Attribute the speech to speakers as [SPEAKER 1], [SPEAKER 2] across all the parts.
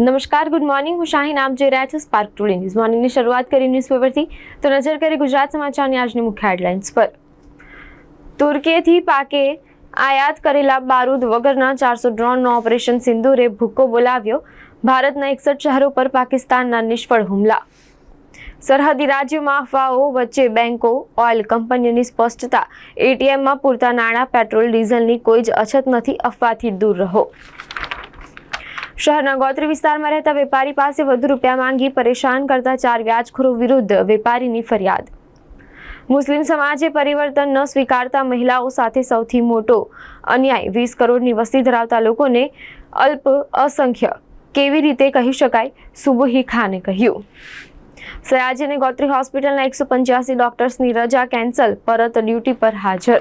[SPEAKER 1] નમસ્કાર, good morning. હું શાહીન આપ જોઈ રહ્યા છો સ્પાર્ક ટુડે ન્યૂઝ મોર્નિંગની શરૂઆત કરી ન્યૂઝપેપરથી તો નજર કરી ગુજરાત સમાચારની આજની મુખ્ય હેડલાઇન્સ પર. તુર્કીથી પાકે આયાત કરેલા બારૂદ વગરના ચારસો ડ્રોનનો ઓપરેશન સિંધુરે ભૂક્કો બોલાવ્યો. ભારતના એકસઠ શહેરો પર પાકિસ્તાનના નિષ્ફળ હુમલા. સરહદી રાજ્યોમાં અફવાઓ વચ્ચે બેન્કો ઓઇલ કંપનીઓની સ્પષ્ટતા. એટીએમમાં પૂરતા નાણાં, પેટ્રોલ, ડીઝલની કોઈ જ અછત નથી. અફવાથી દૂર રહો. શહેરના ગોત્રી વિસ્તારમાં રહેતા વેપારી પાસે વધુ રૂપિયા માંગી પરેશાન કરતા ચાર વ્યાજખોરો વિરુદ્ધ વેપારીની ફરિયાદ. મુસ્લિમ સમાજે પરિવર્તન ન સ્વીકારતા મહિલાઓ સાથે સૌથી મોટો અન્યાય વીસ કરોડની વસ્તી ધરાવતા લોકોને અલ્પ અસંખ્ય કેવી રીતે કહી શકાય? સુબુહી ખાને કહ્યું. સયાજી ગોત્રી હોસ્પિટલના એકસો પંચ્યાસી ડોક્ટર્સની રજા કેન્સલ, પરત ડ્યુટી પર હાજર.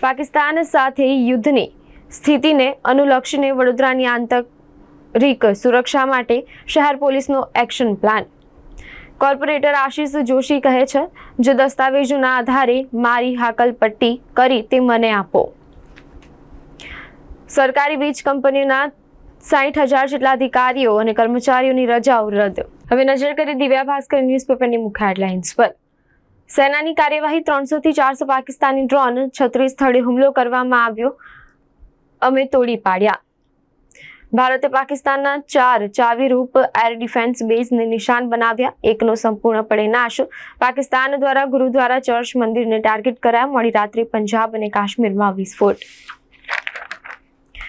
[SPEAKER 1] પાકિસ્તાન સાથે યુદ્ધની સ્થિતિને અનુલક્ષીને વડોદરાની આંતરિક સુરક્ષા માટે શહેર પોલીસનો action plan. Corporator Ashish Joshi કહે છે, જો દસ્તાવેજોના આધારે મારી હાકલપટ્ટી કરી તે મને આપો. સરકારી વીજ કંપનીઓના સાઠ હજાર જેટલા અધિકારીઓ અને કર્મચારીઓની રજાઓ રદ. હવે નજર કરી દિવ્યા ભાસ્કર ન્યૂઝપેપરની મુખ્ય હેડલાઇન્સ પર. સેનાની કાર્યવાહી ત્રણસોથી ચારસો પાકિસ્તાની ડ્રોન છત્રીસ સ્થળે હુમલો કરવામાં આવ્યો. અમે તોડી પાડ્યા. ભારતે પાકિસ્તાનના ચાર ચાવીરૂપ એર ડિફેન્સ બેઝને નિશાન બનાવ્યા. એકનો સંપૂર્ણપણે નાશ. પાકિસ્તાન દ્વારા ગુરુદ્વારા ચર્ચ મંદિરને ટાર્ગેટ કરાયા. મોડી રાત્રે પંજાબ અને કાશ્મીરમાં વિસ્ફોટ.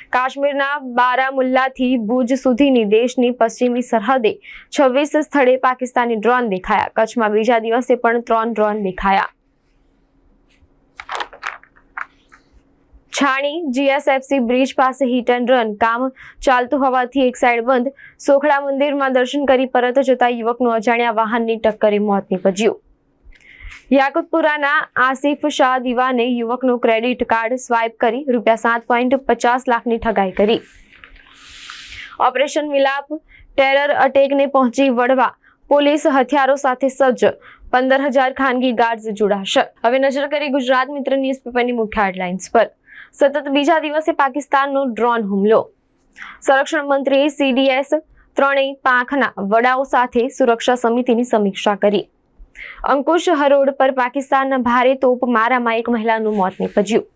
[SPEAKER 1] કાશ્મીરના બારામુલ્લાથી ભુજ સુધીની દેશની પશ્ચિમી સરહદે છવ્વીસ સ્થળે પાકિસ્તાની ડ્રોન દેખાયા. કચ્છમાં બીજા દિવસે પણ ત્રણ ડ્રોન દેખાયા. છાણી, જીએસએફસી બ્રિજ પાસે હિટ એન્ડ રન કામ ચાલતું હોવાથી એક સાઈડ બંધ. સોખડા મંદિરમાં દર્શન કરી પરત જતા યુવકનું અજાણ્યા વાહનની ટક્કરે મોત નીપજ્યું. યાકુતપુરાના આસિફ શાહ દીવાને યુવકનું ક્રેડિટ કાર્ડ સ્વાઇપ કરી રૂપિયા સાત પોઈન્ટ પચાસ લાખની ઠગાઈ કરી. ઓપરેશન મિલાપ ટેરર અટેકને પહોંચી વળવા પોલીસ હથિયારો સાથે સજ્જ. પંદર હજાર ખાનગી ગાર્ડ્સ જોડાશે. હવે નજર કરી ગુજરાત મિત્ર ન્યૂઝપેપરની મુખ્ય હેડલાઇન્સ પર. સતત બીજા દિવસે પાકિસ્તાનનો ડ્રોન હુમલો. સંરક્ષણ મંત્રીએ સીડીએસ ત્રણેય પાંખના વડાઓ સાથે સુરક્ષા સમિતિની સમીક્ષા કરી. અંકુશ હરોડ પર પાકિસ્તાનના ભારે તોપ મારામાં એક મહિલાનું મોત નીપજ્યું.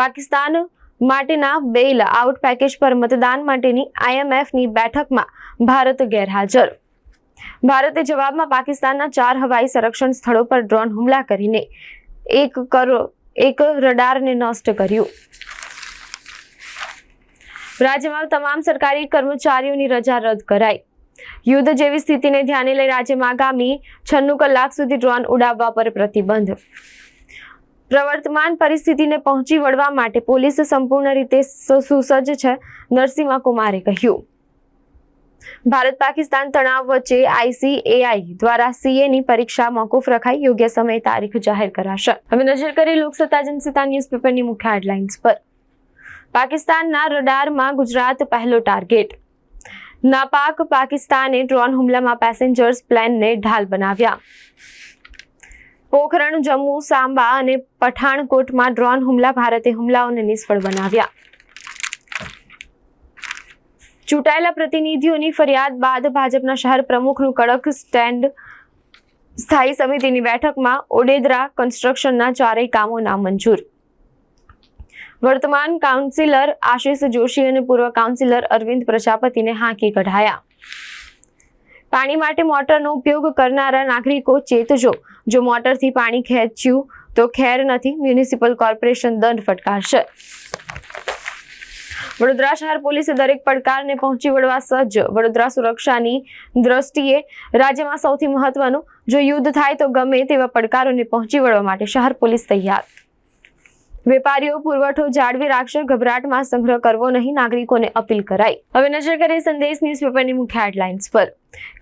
[SPEAKER 1] પાકિસ્તાન માટેના બેલ આઉટ પેકેજ પર મતદાન માટેની આઈએમએફની બેઠકમાં ભારત ગેરહાજર. ભારતે જવાબમાં પાકિસ્તાનના ચાર હવાઈ સંરક્ષણ સ્થળો પર ડ્રોન હુમલા કરીને એક કરોડ એક રડારને નષ્ટ કર્યું. રાજ્યમાં તમામ સરકારી કર્મચારીઓની રજા રદ કરાઈ. યુદ્ધ જેવી સ્થિતિને ધ્યાને લઈ રાજ્યમાં આગામી છન્નું કલાક સુધી ડ્રોન ઉડાવવા પર પ્રતિબંધ. પ્રવર્તમાન પરિસ્થિતિને પહોંચી વળવા માટે પોલીસ સંપૂર્ણ રીતે સુસજ્જ છે, નરસિંહા કુમારે કહ્યું. ભારત પાકિસ્તાન તણાવ વચ્ચે આઈસીએઆઈ દ્વારા સીએની પરીક્ષા મોકૂફ રખાઈ યોગ્ય સમય તારીખ જાહેર કરાશે. હવે નજર કરી લોકસત્તા જનસત્તા ન્યૂઝપેપરની મુખ્ય હેડલાઇન્સ પર. પાકિસ્તાનના રડારમાં ગુજરાત પહેલો ટાર્ગેટ. નાપાક પાકિસ્તાને ડ્રોન હુમલામાં પેસેન્જર્સ પ્લેનને ઢાલ બનાવ્યા. પોખરણ, જમ્મુ, સાંબા અને પઠાણકોટમાં ડ્રોન હુમલા, ભારતે હુમલાઓને નિષ્ફળ બનાવ્યા. ચૂંટાયેલા પ્રતિનિધિઓની ફરિયાદ બાદ ભાજપના શહેર પ્રમુખનું કડક સ્ટેન્ડ સ્થાયી સમિતિની બેઠકમાં ઓડેદરા કન્સ્ટ્રક્શનના ચારેય કામો નામંજૂર. વર્તમાન કાઉન્સિલર આશિષ જોશી અને પૂર્વ કાઉન્સિલર અરવિંદ પ્રજાપતિને હાંકી કઢાયા. પાણી માટે મોટરનો ઉપયોગ કરનારા નાગરિકો ચેતજો. જો મોટરથી પાણી ખેંચ્યું તો ખેર નથી, મ્યુનિસિપલ કોર્પોરેશન દંડ ફટકારશે. વડોદરા શહેર પોલીસે દરેક પડકારને પહોંચી વળવા સજ્જ. વડોદરા સુરક્ષાની દ્રષ્ટિએ રાજ્યમાં સૌથી મહત્વનું, જો યુદ્ધ થાય તો ગમે તેવા પડકારોને પહોંચી વળવા માટે શહેર પોલીસ તૈયાર. વેપારીઓ, પુરવઠો જાળવી રાખશે, ગભરાટમાં સંગ્રહ કરવો નહીં, નાગરિકોને અપીલ કરાઈ. હવે નજર કરીએ સંદેશ ન્યૂઝપેપરની મુખ્ય હેડલાઇન્સ પર.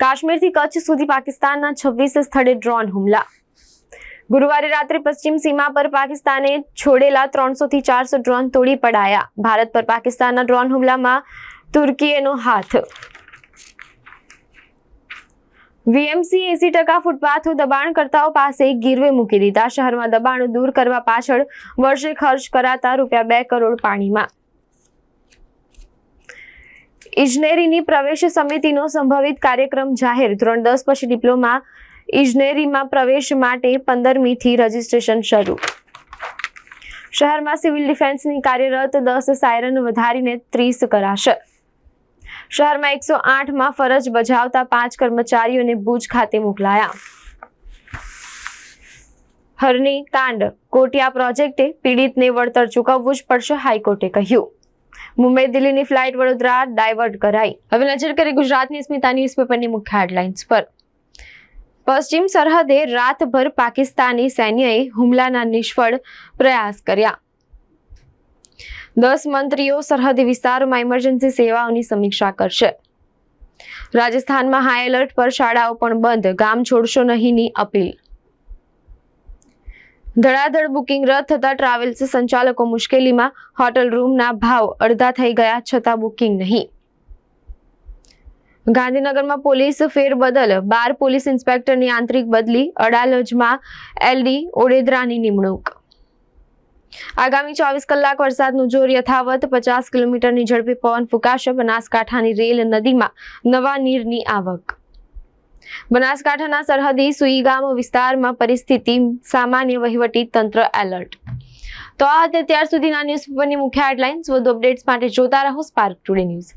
[SPEAKER 1] કાશ્મીરથી કચ્છ સુધી પાકિસ્તાનના છવ્વીસ સ્થળે ડ્રોન હુમલા. ગુરુવારે રાત્રે પશ્ચિમ સીમા પર પાકિસ્તાને છોડેલા ત્રણસો થી ચારસો ડ્રોન તોડી પડાયા. ભારત પર પાકિસ્તાનના ડ્રોન હુમલામાં તુર્કીએનો હાથ. વીએમસી એસી ટકા ફૂટપાથો દબાણકર્તાઓ પાસે ગીરવે મૂકી દીધા. શહેરમાં દબાણો દૂર કરવા પાછળ વર્ષે ખર્ચ કરાતા રૂપિયા બે કરોડ પાણીમાં. ઇજનેરીની પ્રવેશ સમિતિનો સંભવિત કાર્યક્રમ જાહેર. ધોરણ દસ પછી ડિપ્લોમા ઇજનેરીમાં પ્રવેશ માટે પંદરમીથી રજીસ્ટ્રેશન શરૂ. શહેરમાં સિવિલ ડિફેન્સની કાર્યરત દસ સાયરન વધારીને ત્રીસ કરાશે. શહેરમાં એકસો આઠમાં ફરજ બજાવતા પાંચ કર્મચારીઓને ભુજ ખાતે મોકલાયા. હરની કાંડ. કોટિયા પ્રોજેક્ટે પીડિતને વળતર ચૂકવવું જ પડશે હાઈકોર્ટે કહ્યું. મુંબઈ દિલ્હીની ફ્લાઇટ વડોદરા ડાયવર્ટ કરાઈ. હવે નજર કરી ગુજરાતની સ્મિતા ન્યૂઝપેપરની મુખ્ય હેડલાઇન્સ પર. પશ્ચિમ સરહદે રાતભર પાકિસ્તાની સૈન્યએ હુમલાના નિષ્ફળ પ્રયાસ કર્યા. દસ મંત્રીઓ સરહદી વિસ્તારોમાં ઇમરજન્સી સેવાઓની સમીક્ષા કરશે. રાજસ્થાનમાં હાઈ એલર્ટ પર શાળાઓ પણ બંધ, ગામ છોડશો નહીંની અપીલ. ધડાધડ બુકિંગ રદ થતા ટ્રાવેલ્સ સંચાલકો મુશ્કેલીમાં હોટલ રૂમના ભાવ અડધા થઈ ગયા છતાં બુકિંગ નહીં. ગાંધીનગરમાં પોલીસ ફેરબદલ બાર પોલીસ ઇન્સ્પેક્ટરની આંતરિક બદલી અડાલજમાં એલડી ઓડેદરાની નિમણૂક. આગામી ચોવીસ કલાક વરસાદનું જોર યથાવત, પચાસ કિલોમીટરની ઝડપી પવન ફૂંકાશે. બનાસકાંઠાની રેલ નદીમાં નવા નીરની આવક. બનાસકાંઠાના સરહદી સુઈગામ વિસ્તારમાં પરિસ્થિતિ સામાન્ય વહીવટી તંત્ર એલર્ટ. તો આ હતી ત્યાર સુધીના ન્યૂઝપેપરની મુખ્ય હેડલાઇન્સ. વધુ અપડેટ્સ માટે જોતા રહો સ્પાર્ક ટુડે ન્યૂઝ.